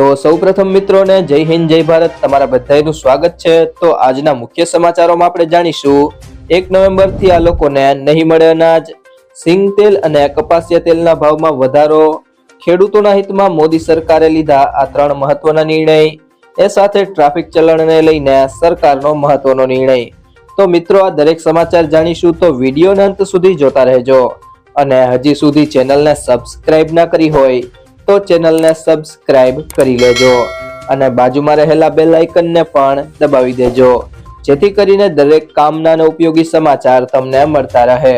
તો સૌપ્રથમ મિત્રોને જય હિન્દ, જય ભારત. તમારા બધાનું સ્વાગત છે. તો આજના મુખ્ય સમાચારોમાં આપણે જાણીશું, એક નવેમ્બરથી આ લોકોને નહીં મળે અનાજ. સિંગ તેલ અને કપાસિયા તેલના ભાવમાં વધારો. ખેડૂતોના હિતમાં મોદી સરકારે લીધા આ ત્રણ મહત્વના નિર્ણય. એ સાથે ટ્રાફિક ચલણને લઈને સરકારનો મહત્વનો નિર્ણય. તો મિત્રો, આ દરેક સમાચાર જાણીશું તો વિડીયોને અંત સુધી જોતા રહેજો. અને હજી સુધી ચેનલને સબસ્ક્રાઇબ ના કરી હોય તો ચેનલને સબસ્ક્રાઇબ કરી લેજો અને બાજુમાં રહેલા બેલ આઇકનને પણ દબાવી દેજો. જેથી કરીને દરેક કામના ઉપયોગી સમાચાર તમને મળતા રહે.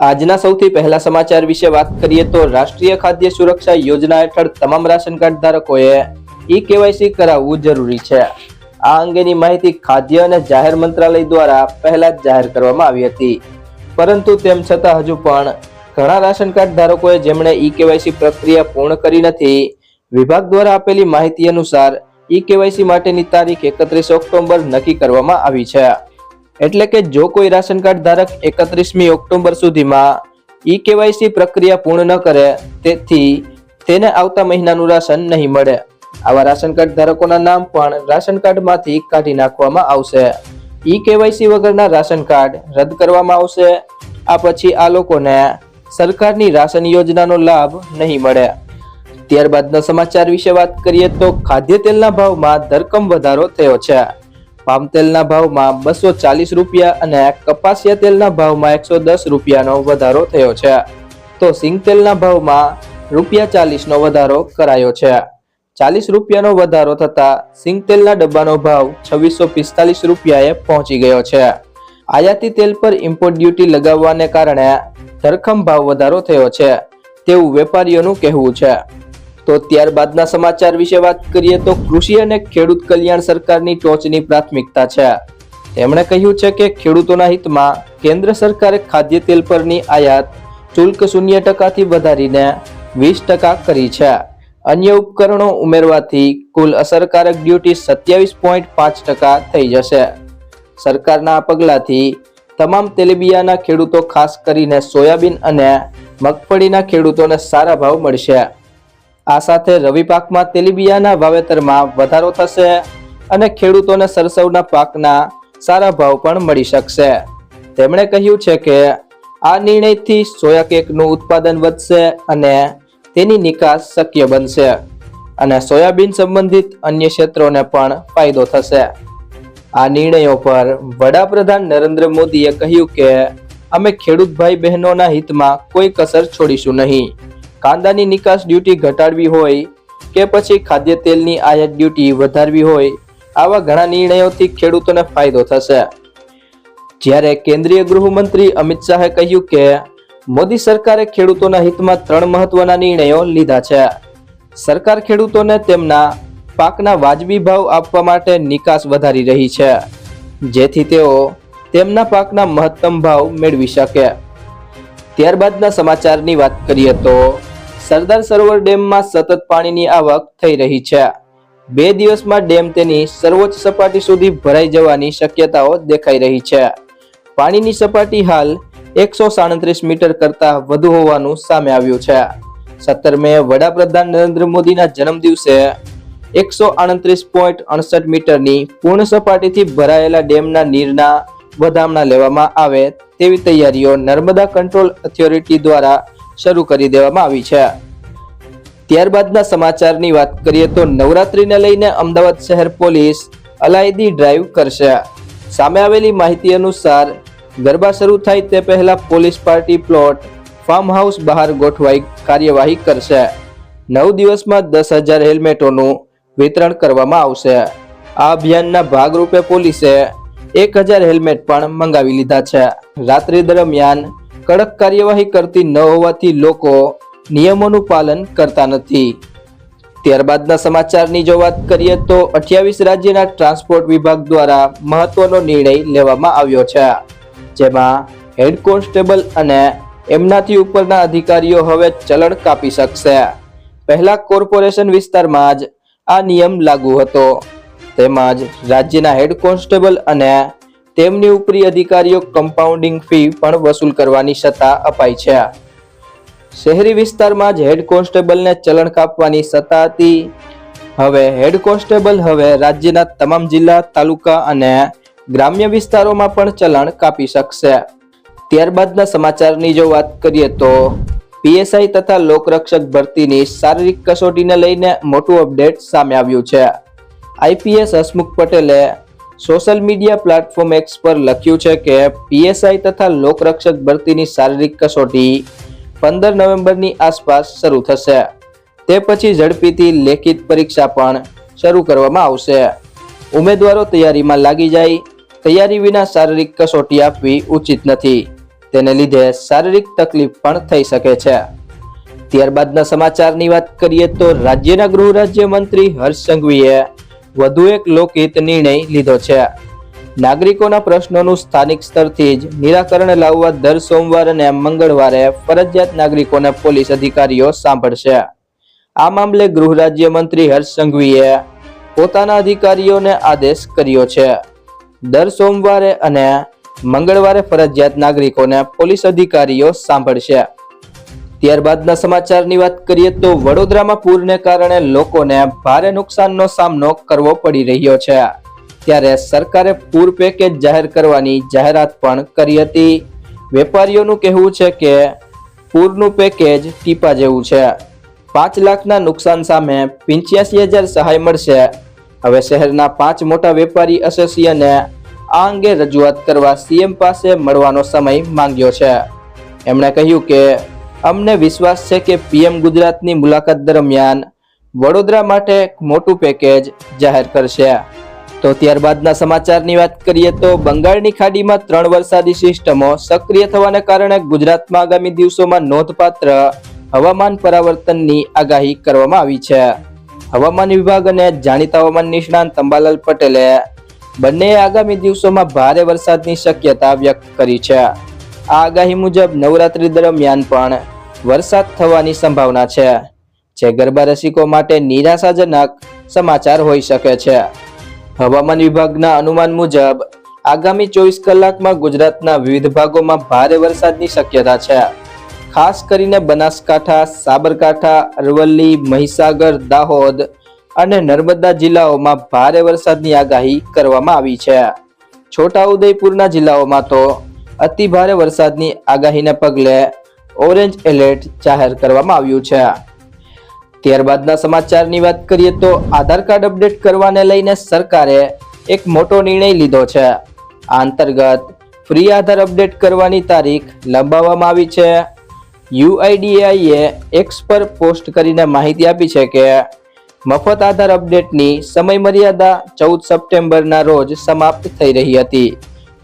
આજના સૌથી પહેલા સમાચાર વિશે વાત કરીએ તો રાષ્ટ્રીય ખાદ્ય સુરક્ષા યોજના હેઠળ તમામ રાશન કાર્ડ ધારકોએ ઈ કેવાયસી કરાવવું જરૂરી છે. આ અંગેની માહિતી ખાદ્ય અને જાહેર મંત્રાલય દ્વારા પહેલા જ જાહેર કરવામાં આવી હતી. પરંતુ તેમ છતાં હજુ પણ ઘણા રાશન કાર્ડ ધારકોએ જેમણે ઈ કેવાયસી પ્રક્રિયા પૂર્ણ કરી નથી, વિભાગ દ્વારા આપેલી માહિતી અનુસાર ઈ કેવાયસી માટેની તારીખ એકત્રીસ ઓક્ટોબર નક્કી કરવામાં આવી છે. એટલે કે જો કોઈ રાશન કાર્ડ ધારક એકત્રીસમી ઓક્ટોબર સુધીમાં ઈ કેવાયસી પ્રક્રિયા પૂર્ણ ન કરે, તેથી તેને આવતા મહિનાનું રાશન નહીં મળે. આવા રાશન કાર્ડ ધારકોના નામ પણ રાશન કાર્ડમાંથી કાઢી નાખવામાં આવશે. ઈ કેવાયસી વગરના રાશન કાર્ડ રદ કરવામાં આવશે. આ પછી આ લોકોને સરકારની રાશન યોજનાનો લાભ નહીં મળે. ત્યારબાદના સમાચાર વિશે વાત કરીએ તો ખાદ્ય તેલના ભાવમાં ધરકમ વધારો થયો છે. પામ તેલના ભાવમાં બસો ચાલીસ રૂપિયા અને કપાસિયા તેલના ભાવમાં એકસો દસ રૂપિયાનો વધારો થયો છે. તો સિંગ તેલના ભાવમાં રૂપિયા ચાલીસનો વધારો કરાયો છે. ચાલીસ રૂપિયાનો વધારો થતાં સિંગ તેલના ડબ્બાનો ભાવ છવ્વીસો પિસ્તાલીસ રૂપિયાએ પહોંચી ગયો છે. આયાતી તેલ પર ઇમ્પોર્ટ ડ્યુટી લગાવવાને કારણે ધરખમ ભાવ વધારો થયો છે તેવું વેપારીઓનું કહેવું છે. તો ત્યારબાદના સમાચાર વિશે વાત કરીએ તો કૃષિ અને ખેડૂત કલ્યાણ સરકારની ટોચની પ્રાથમિકતા છે. તેમણે કહ્યું છે કે ખેડૂતોના હિતમાં કેન્દ્ર સરકારે ખાદ્ય તેલ પરની આયાત શુલ્ક શૂન્ય ટકાથી વધારીને વીસ ટકા કરી છે. અન્ય ઉપકરણો ઉમેરવાથી કુલ અસરકારક ડ્યુટી સત્યાવીસ પોઈન્ટ પાંચ ટકા થઈ જશે. સરકારના આ પગલાથી તમામ તેલીબિયાના ખેડૂતો ખાસ કરીને સોયાબીન અને મગફળીના ખેડૂતોને સારા ભાવ મળશે. આ સાથે રવિ પાકમાં તેલીબિયાના વાવેતરમાં વધારો થશે અને ખેડૂતોને સરસવના પાકના સારા ભાવ પણ મળી શકશે. તેમણે કહ્યું છે કે આ નિર્ણયથી સોયા કેકનું ઉત્પાદન વધશે અને તેની નિકાસ શક્ય બનશે અને સોયાબીન સંબંધિત અન્ય ક્ષેત્રોને પણ ફાયદો થશે. આ નિર્ણયો પર વડાપ્રધાન નરેન્દ્ર મોદીએ કહ્યું કે, અમે ખેડૂત ભાઈ બહેનોના હિતમાં કોઈ કસર છોડીશું નહીં. કાંદાની નિકાસ ડ્યુટી ઘટાડવી હોય કે પછી ખાદ્ય તેલની આયાત ડ્યુટી વધારવી હોય, આવા ઘણા નિર્ણયોથી ખેડૂતોને ફાયદો થશે. જ્યારે કેન્દ્રીય ગૃહમંત્રી અમિત શાહે કહ્યું કે, મોદી સરકારે ખેડૂતોના હિતમાં ત્રણ મહત્વના નિર્ણયો લીધા છે. સરકાર ખેડૂતોને તેમના પાકના વાજબી ભાવ આપવા માટે નિકાસ વધારી રહી છે. જેથી તેઓ તેમના પાકના મહત્તમ ભાવ મેળવી શકે. ત્યારબાદના સમાચારની વાત કરીએ તો, સરદાર સરોવર ડેમમાં સતત પાણીની આવક થઈ રહી છે. બે દિવસમાં ડેમ તેની સર્વોચ્ચ સપાટી સુધી ભરાઈ જવાની શક્યતાઓ દેખાઈ રહી છે. પાણીની સપાટી હાલ એકસો સાડત્રીસ મીટર કરતા વધુ હોવાનું સામે આવ્યું છે. સત્તર મે વડાપ્રધાન નરેન્દ્ર મોદીના જન્મદિવસે એકસો આડત્રીસ પોઈન્ટ અડસઠ મીટરની પૂર્ણ સપાટીથી ભરાયેલા ડેમના નીરના વધામણા લેવામાં આવે તેવી તૈયારીઓ નર્મદા કંટ્રોલ ઓથોરિટી દ્વારા શરૂ કરી દેવામાં આવી છે. ત્યારબાદના સમાચારની વાત કરીએ તો નવરાત્રીને લઈને અમદાવાદ શહેર પોલીસ અલાયદી ડ્રાઈવ કરશે. સામે આવેલી માહિતી અનુસાર, ગરબા શરૂ થાય તે પહેલા police party plot farm house બહાર ગોઠવાઈ કાર્યવાહી કરશે. નવ દિવસમાં દસ હજાર હેલ્મેટોનું વિતરણ કરવામાં આવશે. આ અભિયાનના ભાગરૂપે પોલીસે એક હજાર હેલ્મેટ પણ મંગાવી લીધા છે. રાત્રિ દરમિયાન કડક કાર્યવાહી કરતી ન હોવાથી લોકો નિયમોનું પાલન કરતા નથી. ત્યારબાદના સમાચારની જો વાત કરીએ તો અઠ્યાવીસ રાજ્યના ટ્રાન્સપોર્ટ વિભાગ દ્વારા મહત્વનો નિર્ણય લેવામાં આવ્યો છે. જેમાં હેડ કોન્સ્ટેબલ અને એમનાથી ઉપરના અધિકારીઓ હવે ચલણ કાપી શકશે. પહેલા કોર્પોરેશન વિસ્તારમાં જ આ નિયમ લાગુ હતો. તેમજ રાજ્યના હેડ કોન્સ્ટેબલ અને તેમની ઉપરી અધિકારીઓ કમ્પાઉન્ડિંગ ફી પણ વસૂલ કરવાની સત્તા અપાઈ છે. શહેરી વિસ્તારમાં જ હેડ કોન્સ્ટેબલને ચલણ કાપવાની સત્તા હતી. હવે હેડ કોન્સ્ટેબલ હવે રાજ્યના તમામ જિલ્લા, તાલુકા અને ગ્રામ્ય વિસ્તારોમાં પણ ચલણ કાપી શકશે. ત્યારબાદના સમાચારની જો વાત કરીએ તો પીએસઆઈ તથા લોકરક્ષક ભરતીની શારીરિક કસોટીને લઈને મોટું અપડેટ સામે આવ્યું છે. આઈપીએસ હસમુખ પટેલે સોશિયલ મીડિયા પ્લેટફોર્મ એક્સ પર લખ્યું છે કે પીએસઆઈ તથા લોકરક્ષક ભરતીની શારીરિક કસોટી પંદર નવેમ્બરની આસપાસ શરૂ થશે. તે પછી ઝડપીથી લેખિત પરીક્ષા પણ શરૂ કરવામાં આવશે. ઉમેદવારો તૈયારીમાં લાગી જાય. તૈયારી વિના શારીરિક કસોટી આપવી ઉચિત નથી. તેને લીધે શારીરિક તકલીફ પણ થઈ શકે છે. ત્યારબાદના સમાચારની વાત કરીએ તો રાજ્યના ગૃહ રાજ્ય મંત્રી હર્ષ સંઘવીએ વધુ એક લોકહિત નિર્ણય લીધો છે. નાગરિકોના પ્રશ્નોનું સ્થાનિક સ્તરથી જ નિરાકરણ લાવવા દર સોમવાર અને મંગળવારે ફરજિયાત નાગરિકોને પોલીસ અધિકારીઓ સાંભળશે. આ મામલે ગૃહ રાજ્ય મંત્રી હર્ષ સંઘવીએ પોતાના અધિકારીઓને આદેશ કર્યો છે. દર સોમવારે અને મંગળવારે ફરજિયાત નાગરિકોને પોલીસ અધિકારીઓ સાંભળશે. ત્યારબાદના સમાચારની વાત કરીએ તો વડોદરામાં પૂરને કારણે લોકોને ભારે નુકસાનનો સામનો કરવો પડી રહ્યો છે. ત્યારે સરકારે પૂર પેકેજ જાહેર કરવાની જાહેરાત પણ કરી હતી. વેપારીઓનું કહેવું છે કે પૂરનું પેકેજ ટીપા જેવું છે. પાંચ લાખના નુકસાન સામે પંચ્યાસી હજાર સહાય મળશે. હવે શહેરના પાંચ મોટા વેપારી એસોસિએશને આ અંગે રજૂઆત કરવા સીએમ પાસે મળવાનો સમય માંગ્યો છે. એમણે કહ્યું કે, અમને વિશ્વાસ છે કે પીએમ ગુજરાતની મુલાકાત દરમિયાન વડોદરા માટે એક મોટું પેકેજ જાહેર કરશે. તો ત્યારબાદના સમાચારની વાત કરીએ તો બંગાળની ખાડીમાં ત્રણ વરસાદી સિસ્ટમો સક્રિય થવાને કારણે ગુજરાતમાં આગામી દિવસોમાં નોંધપાત્ર હવામાન પરાવર્તનની આગાહી કરવામાં આવી છે. હવામાન વિભાગ અને જાણીતા હવામાન નિષ્ણાંત અંબાલાલ પટેલે બંનેએ આગામી દિવસોમાં ભારે વરસાદની શક્યતા વ્યક્ત કરી છે. આ આગાહી મુજબ નવરાત્રી દરમિયાન પણ વરસાદ થવાની સંભાવના છે, જે ગરબા રસિકો માટે નિરાશાજનક સમાચાર હોઈ શકે છે. હવામાન વિભાગના અનુમાન મુજબ, આગામી ચોવીસ કલાકમાં ગુજરાતના વિવિધ ભાગોમાં ભારે વરસાદની શક્યતા છે. ખાસ કરીને બનાસકાંઠા, સાબરકાંઠા, અરવલ્લી, મહીસાગર, દાહોદ અને નર્મદા જિલ્લાઓમાં ભારે વરસાદની આગાહી કરવામાં આવી છે. છોટાઉદેપુરના જિલ્લાઓમાં તો અતિ ભારે વરસાદની આગાહીને પગલે ઓરેન્જ એલર્ટ જાહેર કરવામાં આવ્યું છે. ત્યારબાદના સમાચારની વાત કરીએ તો આધાર કાર્ડ અપડેટ કરવાને લઈને સરકારે એક મોટો નિર્ણય લીધો છે. આ અંતર્ગત ફ્રી આધાર અપડેટ કરવાની તારીખ લંબાવવામાં આવી છે. યુઆઈડીએઆઈએ એક્સ પર પોસ્ટ કરીને માહિતી આપી છે કે મફત આધાર અપડેટની સમયમર્યાદા ચૌદ સપ્ટેમ્બરના રોજ સમાપ્ત થઈ રહી હતી,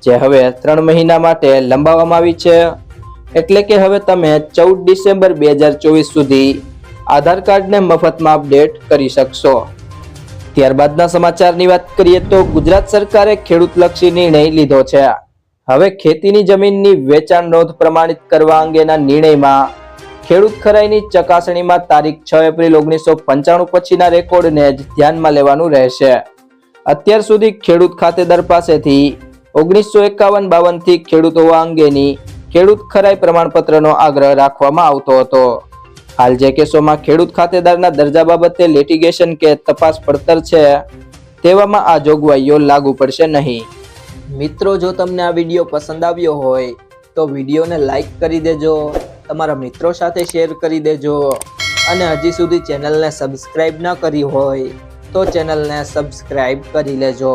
જે હવે ત્રણ મહિના માટે લંબાવવામાં આવી છે. એટલે કે હવે તમે ચૌદ ડિસેમ્બર બે હજાર ચોવીસ સુધી આધાર કાર્ડને મફતમાં અપડેટ કરી શકશો. ત્યારબાદના સમાચારની વાત કરીએ તો ગુજરાત સરકારે ખેડૂતલક્ષી નિર્ણય લીધો છે. હવે ખેતીની જમીનની વેચાણ નોંધ પ્રમાણિત કરવા અંગેના નિર્ણયમાં ખેડૂત ખરાઈની ચકાસણીમાં તારીખ છ એપ્રિલ ઓગણીસો પંચાણું પછીના રેકોર્ડને જ ધ્યાનમાં લેવાનું રહેશે. અત્યાર સુધી ખેડૂત ખાતેદાર પાસેથી ઓગણીસો એકાવન બાવનથી ખેડૂત હોવા અંગેની ખેડૂત ખરાઈ પ્રમાણપત્રનો આગ્રહ રાખવામાં આવતો હતો. હાલ જે કેસોમાં ખેડૂત ખાતેદારના દરજા બાબતે લેટિગેશન કે તપાસ પડતર છે, તેવામાં આ જોગવાઈઓ લાગુ પડશે નહીં. મિત્રો, જો તમને આ વીડિયો પસંદ આવ્યો હોય, તો વિડીયોને લાઈક કરી દેજો. તમારા મિત્રો સાથે શેર કરી દેજો. અને હજી સુધી ચેનલને સબસ્ક્રાઈબ ન કરી હોય તો ચેનલને સબસ્ક્રાઈબ કરી લેજો.